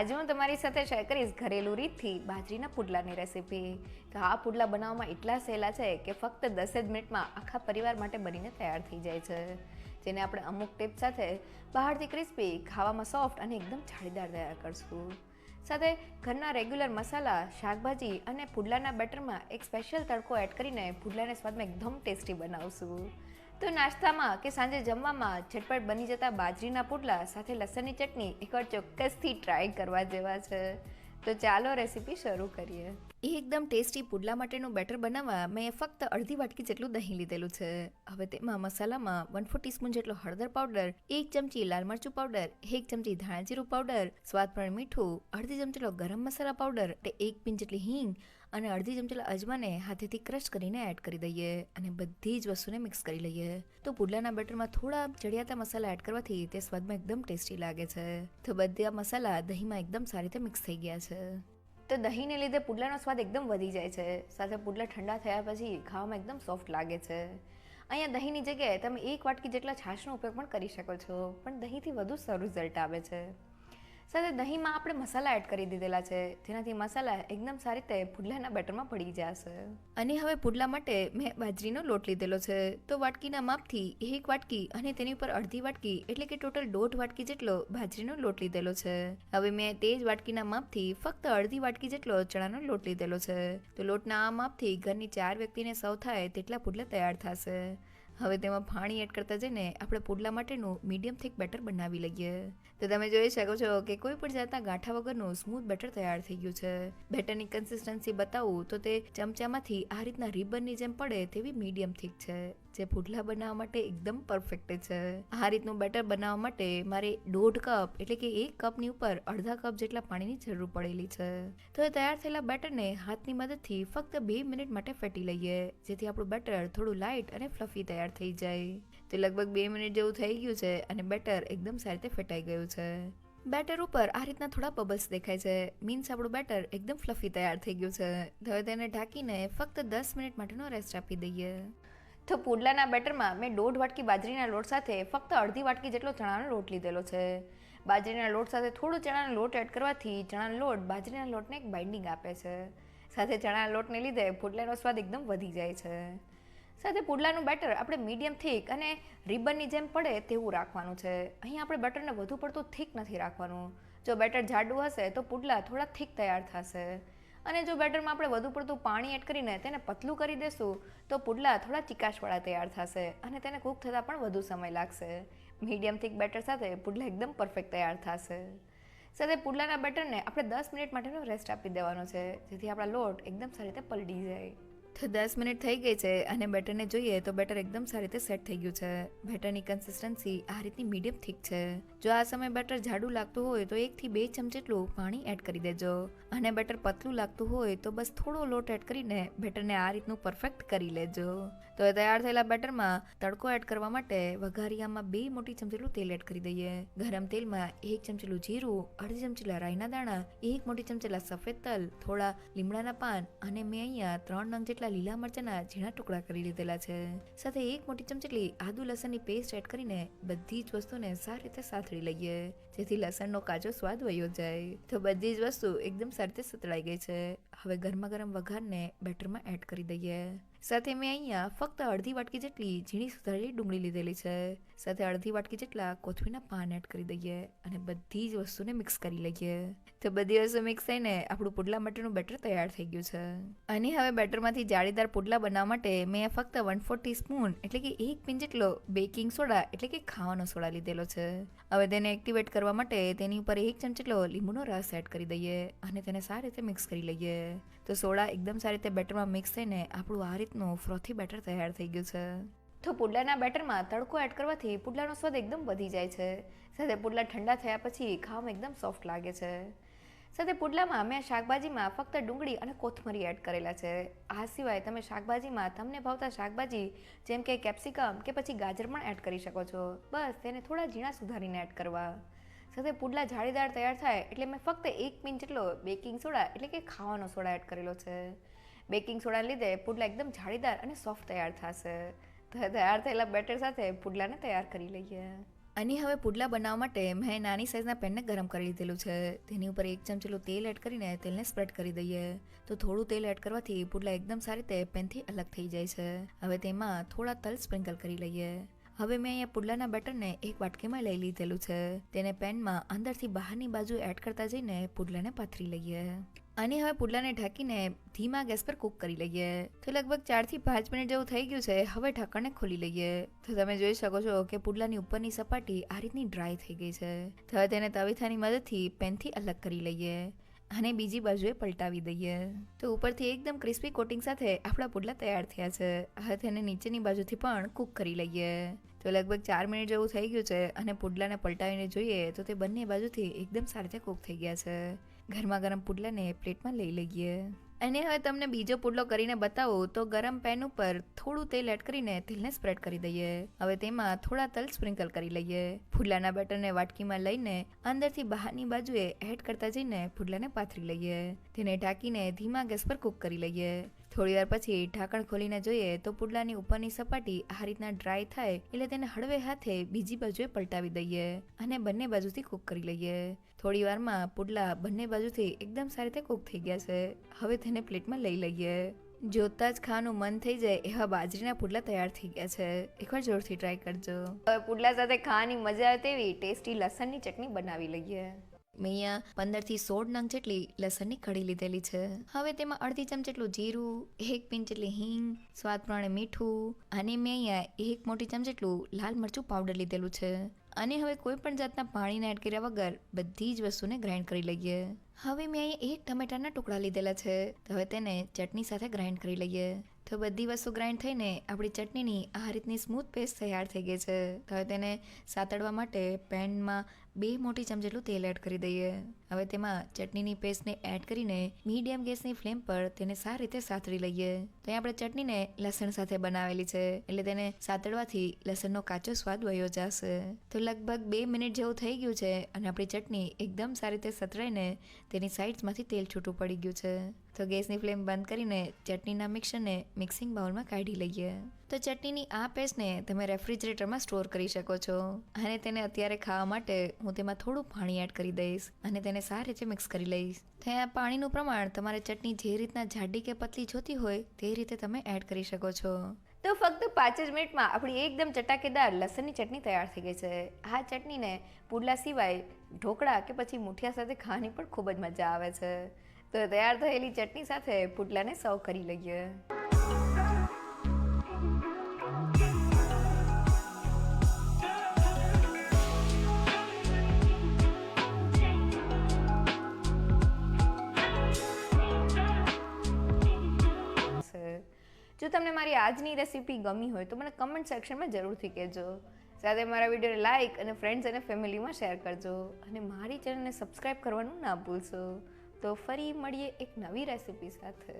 આજે હું તમારી સાથે શેર કરીશ ઘરેલું રીતથી બાજરીના પુડલાની રેસીપી તો આ પુડલા બનાવવામાં એટલા સહેલા છે કે ફક્ત દસ જ મિનિટમાં આખા પરિવાર માટે બનીને તૈયાર થઈ જાય છે. જેને આપણે અમુક ટીપ સાથે બહારથી ક્રિસ્પી ખાવામાં સોફ્ટ અને એકદમ જાળીદાર તૈયાર કરશું. સાથે ઘરના રેગ્યુલર મસાલા, શાકભાજી અને પુડલાના બેટરમાં એક સ્પેશિયલ તડકો એડ કરીને પુડલાને સ્વાદમાં એકદમ ટેસ્ટી બનાવશું. તો નાસ્તામાં કે સાંજે જમવામાં ઝટપટ બની જતા બાજરીના પુડલા સાથે લસણની ચટણી એકવાર ચોક્કસથી ટ્રાય કરવા જેવા છે. તો ચાલો રેસીપી શરૂ કરીએ. એ એકદમ ટેસ્ટી પુડલા માટેનું બેટર બનાવવા મેં ફક્ત અડધી વાટકી જેટલું દહીં લીધેલું છે. હવે તેમાં મસાલામાં વન ફોર ટીસ્પૂન જેટલો હળદર પાવડર એક ચમચી લાલ મરચું પાવડર એક ચમચી ધાણા પાવડર સ્વાદ પ્રમાણે મીઠું, અડધી ચમચી જેટલો ગરમ મસાલા પાવડર એટલે એક પિંચ જેટલી હિંગ અને અડધી ચમચી અજમાને હાથેથી ક્રશ કરીને એડ કરી દઈએ અને બધી જ વસ્તુને મિક્સ કરી લઈએ. તો પુડલાના બેટરમાં થોડા ચડિયાતા મસાલા એડ કરવાથી તે સ્વાદમાં એકદમ ટેસ્ટી લાગે છે. તો બધા મસાલા દહીંમાં એકદમ સારી રીતે મિક્સ થઈ ગયા છે. તો દહીંને લીધે પુડલાનો સ્વાદ એકદમ વધી જાય છે. સાથે પુડલા ઠંડા થયા પછી ખાવામાં એકદમ સોફ્ટ લાગે છે. અહીંયા દહીંની જગ્યાએ તમે એક વાટકી જેટલા છાશનો ઉપયોગ પણ કરી શકો છો. પણ દહીંથી વધુ સારું રિઝલ્ટ આવે છે. સાથે દહીંમાં આપણે મસાલા એડ કરી દીધેલા છે. જેનાથી મસાલા એકદમ સારી રીતે પુડલાના બેટરમાં પડી જશે. અને હવે પુડલા માટે મેં બાજરીનો લોટ લીધેલો છે. તો વાટકીના માપથી એક વાટકી અને તેની ઉપર અડધી વાટકી એટલે કે ટોટલ દોઢ વાટકી જેટલો બાજરીનો લોટ લીધેલો છે. હવે મેં તે જ વાટકીના માપથી ફક્ત અડધી વાટકી જેટલો ચણાનો લોટ લીધેલો છે. તો લોટના આ માપથી ઘરની ચાર વ્યક્તિને સૌ થાય તેટલા પુડલા તૈયાર થશે. હવે તેમાં પાણી એડ કરતા જઈને આપણે પુડલા માટેનું મીડિયમ થીક બેટર બનાવી લઈએ. તો તમે જોઈ શકો છો કે કોઈ પણ જાતના ગાંઠા વગરનું સ્મૂથ બેટર તૈયાર થઈ ગયું છે. બેટરની કન્સિસ્ટન્સી બતાવું તો તે ચમચામાંથી આ રીતના રિબનની જેમ પડે તેવી મીડિયમ થીક છે. જે પુડલા બનાવવા માટે એકદમ પરફેક્ટ છે. આ રીતનું બેટર બનાવવા માટે મારે દોઢ કપ, એટલે કે એક કપની ઉપર અડધા કપ જેટલા પાણીની જરૂર પડેલી છે. તો તૈયાર થયેલા બેટરને હાથની મદદથી ફક્ત બે મિનિટ માટે ફેટી લઈએ, જેથી આપણું બેટર થોડું લાઇટ અને ફ્લફી તૈયાર થઈ જાય. તો લગભગ બે મિનિટ જેવું થઈ ગયું છે અને બેટર એકદમ સારી રીતે ફેટાઈ ગયું છે. બેટર ઉપર આ રીતના થોડા બબલ્સ દેખાય છે. મીન્સ આપણું બેટર એકદમ ફ્લફી તૈયાર થઈ ગયું છે. હવે તેને ઢાંકીને ફક્ત દસ મિનિટ માટેનો રેસ્ટ આપી દઈએ. તો પુડલાના બેટરમાં મેં દોઢ વાટકી બાજરીના લોટ સાથે ફક્ત અડધી વાટકી જેટલો ચણાનો લોટ લીધેલો છે. બાજરીના લોટ સાથે થોડો ચણાનો લોટ એડ કરવાથી ચણાનો લોટ બાજરીના લોટને એક બાઇન્ડિંગ આપે છે. સાથે ચણાના લોટને લીધે પુડલાનો સ્વાદ એકદમ વધી જાય છે. સાથે પુડલાનું બેટર આપણે મીડિયમ થીક અને રિબનની જેમ પડે તેવું રાખવાનું છે. અહીં આપણે બેટરને વધુ પડતું થીક નથી રાખવાનું. જો બેટર જાડું હશે તો પુડલા થોડા થીક તૈયાર થશે. અને જો બેટરમાં આપણે વધુ પડતું પાણી એડ કરીને તેને પતલું કરી દેશું, તો પુડલા થોડા ચિકાશવાળા તૈયાર થશે અને તેને કૂક થતાં પણ વધુ સમય લાગશે. મીડિયમ થીક બેટર સાથે પુડલા એકદમ પરફેક્ટ તૈયાર થશે. સાથે પુડલાના બેટરને આપણે દસ મિનિટ માટેનો રેસ્ટ આપી દેવાનો છે, જેથી આપણા લોટ એકદમ સારી રીતે પલટી જાય. તો દસ મિનિટ થઈ ગઈ છે અને બેટરને જોઈએ તો બેટર એકદમ સારી રીતે સેટ થઈ ગયું છે. બેટરની કન્સિસ્ટન્સી આ રીતની મીડિયમ થીક છે. જો આ સમયે બેટર જાડું લાગતું હોય તો એકથી બે ચમચ જેટલું પાણી એડ કરી દેજો. અને બેટર પતલું લાગતું હોય તો બસ થોડો લોટ એડ કરીને બેટરને આ રીતનું પરફેક્ટ કરી લેજો. તો તૈયાર થયેલા બેટરમાં તડકો એડ કરવા માટે વઘારિયામાં બે મોટી ચમચીલું તેલ એડ કરી દઈએ. ગરમ તેલમાં એક ચમચીલું જીરું, અડધી ચમચીલા રાઈના દાણા, એક મોટી ચમચેલા સફેદ તલ, થોડા લીમડાના પાન અને મેં અહીંયા ત્રણ નંગ જેટલા લીલા મરચાના ઝીણા ટુકડા કરી લીધેલા છે. સાથે એક મોટી ચમચી આદુ લસણની પેસ્ટ એડ કરીને બધી જ વસ્તુને સારી રીતે સાથળી લઈએ. જેથી લસણનો કાચો સ્વાદ વયો જાય. તો બધી જ વસ્તુ એકદમ સરતે સતળાઈ ગઈ છે. હવે ગરમા ગરમ વઘારને બેટરમાં એડ કરી દઈએ. સાથે મેં અહીંયા ફક્ત અડધી વાટકી જેટલી ઝીણી સુધારેલી ડુંગળી લીધેલી છે. સાથે અડધી વાટકી જેટલા કોથમીના પાન એડ કરી દઈએ અને બધી જ વસ્તુને મિક્સ કરી લઈએ. તો બધી વસ્તુ મિક્સ થઈને આપણું પુડલા માટેનું બેટર તૈયાર થઈ ગયું છે. અને હવે બેટરમાંથી જાળીદાર પુડલા બનાવવા માટે મેં ફક્ત વન ફોર સ્પૂન એટલે કે એક પિન જેટલો બેકિંગ સોડા એટલે કે ખાવાનો સોડા લીધેલો છે. હવે તેને એક્ટિવેટ કરવા માટે તેની ઉપર એક ચમચ જેટલો લીંબુનો રસ એડ કરી દઈએ અને તેને સારી રીતે મિક્સ કરી લઈએ. તો સોડા એકદમ સારી રીતે બેટરમાં મિક્સ થઈને આપણું આ રીતનું ફ્રોથી બેટર તૈયાર થઈ ગયું છે. તો પુડલાના બેટરમાં તડકો એડ કરવાથી પુડલાનો સ્વાદ એકદમ વધી જાય છે. સાથે પુડલા ઠંડા થયા પછી ખાવામાં એકદમ સોફ્ટ લાગે છે. સાથે પુડલામાં મેં શાકભાજીમાં ફક્ત ડુંગળી અને કોથમરી એડ કરેલા છે. આ સિવાય તમે શાકભાજીમાં તમને ભાવતા શાકભાજી જેમ કે કેપ્સિકમ કે પછી ગાજર પણ એડ કરી શકો છો. બસ તેને થોડા ઝીણા સુધારીને એડ કરવા. સાથે પુડલા જાળીદાર તૈયાર થાય એટલે મેં ફક્ત એક પિન જેટલો બેકિંગ સોડા એટલે કે ખાવાનો સોડા એડ કરેલો છે. બેકિંગ સોડાને લીધે પુડલા એકદમ જાળીદાર અને સોફ્ટ તૈયાર થશે. તો, તૈયાર થયેલા બેટર સાથે પુડલાને તૈયાર કરી લઈએ. અને હવે પુડલા બનાવવા માટે મેં નાની સાઇઝના પેનને ગરમ કરી લીધેલું છે. તેની ઉપર એક ચમચેલું તેલ એડ કરીને તેલને સ્પ્રેડ કરી દઈએ. તો થોડું તેલ એડ કરવાથી પુડલા એકદમ સારી રીતે પેનથી અલગ થઈ જાય છે. હવે તેમાં થોડા તલ સ્પ્રિંકલ કરી લઈએ. હવે મેં અહીંયા પુડલાના બેટરને એક વાટકીમાં લઈ લીધેલું છે. તેને પેનમાં અંદરથી બહારની બાજુ એડ કરતા જઈને પુડલાને પાથરી લઈએ. અને હવે પુડલાને ઢાંકીને ધીમા ગેસ પર કૂક કરી લઈએ. તો લગભગ ચારથી પાંચ મિનિટ જેવું થઈ ગયું છે, હવે ઢાંકણને ખોલી લઈએ. તો તમે જોઈ શકો છો કે પુડલાની ઉપરની સપાટી આ રીતની ડ્રાય થઈ ગઈ છે. તો તેને તવીથાની મદદથી પેનથી અલગ કરી લઈએ અને બીજી બાજુએ પલટાવી દઈએ. તો ઉપરથી એકદમ ક્રિસ્પી કોટિંગ સાથે આપણા પુડલા તૈયાર થયા છે. હવે તેને નીચેની બાજુથી પણ કૂક કરી લઈએ. તો લગભગ ચાર મિનિટ જેવું થઈ ગયું છે અને પુડલાને પલટાવીને જોઈએ તો તે બંને બાજુથી એકદમ સારી રીતે કૂક થઈ ગયા છે. ગરમા ગરમ પુડલાને પ્લેટમાં લઈ લઈએ. અને હવે તમને બીજો પુડલો કરીને બતાવું તો ગરમ પેન ઉપર થોડું તેલ એડ કરીને તેલને સ્પ્રેડ કરી દઈએ. હવે તેમાં થોડા તલ સ્પ્રિંકલ કરી લઈએ. પુડલાના બેટરને વાટકીમાં લઈને અંદરથી બહારની બાજુએ એડ કરતા જઈને પુડલાને પાથરી લઈએ. તેને ઢાંકીને ધીમા ગેસ પર કૂક કરી લઈએ. થોડી વાર પછી ઢાંકણ ખોલીને જોઈએ તો પુડલાની ઉપરની સપાટી આ રીતના ડ્રાય થાય એટલે તેને હળવે હાથે બીજી બાજુએ પલટાવી દઈએ અને બંને બાજુથી કૂક કરી લઈએ. થોડી વારમાં પુડલા બંને બાજુથી એકદમ સારી રીતે કૂક થઈ ગયા છે. હવે તેને પ્લેટમાં લઈ લઈએ. જોતા જ ખાવાનું મન થઈ જાય એવા બાજરીના પુડલા તૈયાર થઈ ગયા છે. એકવાર જોરથી ટ્રાય કરજો. હવે પુડલા સાથે ખાવાની મજા આવે તેવી ટેસ્ટી લસણની ચટણી બનાવી લઈએ. મેં અહીંયા પંદરથી સોળ નંગ જેટલી લસણની કઢી લીધેલી છે. હવે તેમાં અડધી ચમચ જેટલું જીરું, એક પિંચ જેટલી હિંગ, સ્વાદ પ્રમાણે મીઠું અને મેં અહીંયા એક મોટી ચમચ જેટલું લાલ મરચું પાવડર લીધેલું છે. અને હવે કોઈ પણ જાતના પાણીને એડ કર્યા વગર બધી જ વસ્તુને ગ્રાઇન્ડ કરી લઈએ. હવે મેં અહીંયા એક ટમેટાના ટુકડા લીધેલા છે. તો હવે તેને ચટણી સાથે ગ્રાઇન્ડ કરી લઈએ. તો બધી વસ્તુ ગ્રાઇન્ડ થઈને આપણી ચટણીની આ રીતની સ્મૂથ પેસ્ટ તૈયાર થઈ ગઈ છે. હવે તેને સાતડવા માટે પેનમાં બે મોટી ચમચ જેટલું તેલ એડ કરી દઈએ. હવે તેમાં ચટણીની પેસ્ટને એડ કરીને મીડિયમ ગેસની ફ્લેમ પર તેને સારી રીતે સાતળી લઈએ. તો આપણે ચટણીને લસણ સાથે બનાવેલી છે. એટલે તેને સાતળવાથી લસણનો કાચો સ્વાદ વયો જશે. તો લગભગ બે મિનિટ જેવું થઈ ગયું છે અને આપણી ચટણી એકદમ સારી રીતે સતરાઈને તેની સાઇડ્સમાંથી તેલ છૂટું પડી ગયું છે. તો ગેસની ફ્લેમ બંધ કરીને ચટણીના મિક્સરને મિક્સિંગ બાઉલમાં કાઢી લઈએ. તો ચટણીની આ પેસ્ટને તમે રેફ્રિજરેટરમાં સ્ટોર કરી શકો છો. અને તેને અત્યારે ખાવા માટે હું તેમાં થોડું પાણી એડ કરી દઈશ અને તેને સારી રીતે મિક્સ કરી લઈશ. તો આ પાણીનું પ્રમાણ તમારે ચટણી જે રીતના જાડી કે પતલી જોતી હોય તે રીતે તમે એડ કરી શકો છો. તો ફક્ત પાંચ જ મિનિટમાં આપણી એકદમ ચટાકેદાર લસણની ચટણી તૈયાર થઈ ગઈ છે. આ ચટણીને પુડલા સિવાય ઢોકળા કે પછી મુઠિયા સાથે ખાવાની પણ ખૂબ જ મજા આવે છે. તો તૈયાર થયેલી ચટણી સાથે પુડલાને સર્વ કરી લઈએ. જો તમને મારી આજની રેસીપી ગમી હોય તો મને કમેન્ટ સેક્શનમાં જરૂરથી કહેજો. સાથે મારા વિડીયોને લાઇક અને ફ્રેન્ડ્સ અને ફેમિલીમાં શેર કરજો. અને મારી ચેનલને સબસ્ક્રાઈબ કરવાનું ના ભૂલશો. તો ફરી મળીએ એક નવી રેસીપી સાથે.